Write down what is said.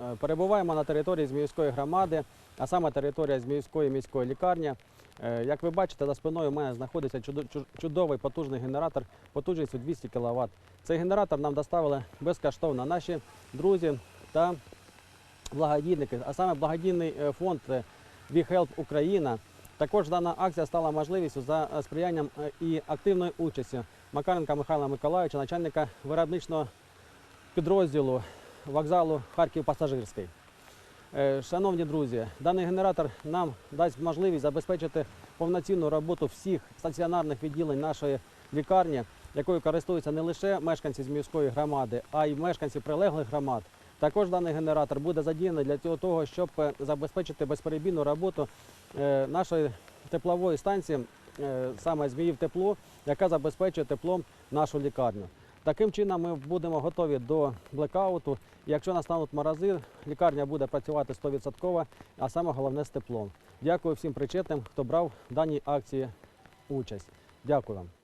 Е, Перебуваємо на території Зміївської громади, а саме територія Зміївської міської лікарні. Е, Як ви бачите, за спиною у мене знаходиться чудовий потужний генератор потужністю 200 кВт. Цей генератор нам доставили безкоштовно наші друзі та благодійники, а саме благодійний е, фонд We Україна. Також дана акція стала можливістю за сприянням і активною участю Макаренка Михайла Миколайовича, начальника виробничного підрозділу вокзалу Харків Пасажирський. Е, Шановні друзі, даний генератор нам дасть можливість забезпечити повноцінну роботу всіх стаціонарних відділень нашої лікарні, якою користуються не лише мешканці Зміївської громади, а й мешканці прилеглих громад. Також даний генератор буде задіяний для того, щоб е, забезпечити безперебійну роботу е, нашої теплової станції, саме Зміїв тепло, яка забезпечує теплом нашу лікарню. Таким чином ми будемо готові до блекауту. Якщо настануть морози, лікарня буде працювати 100%, а саме головне з теплом. Дякую всім причетним, хто брав в даній акції участь. Дякую вам.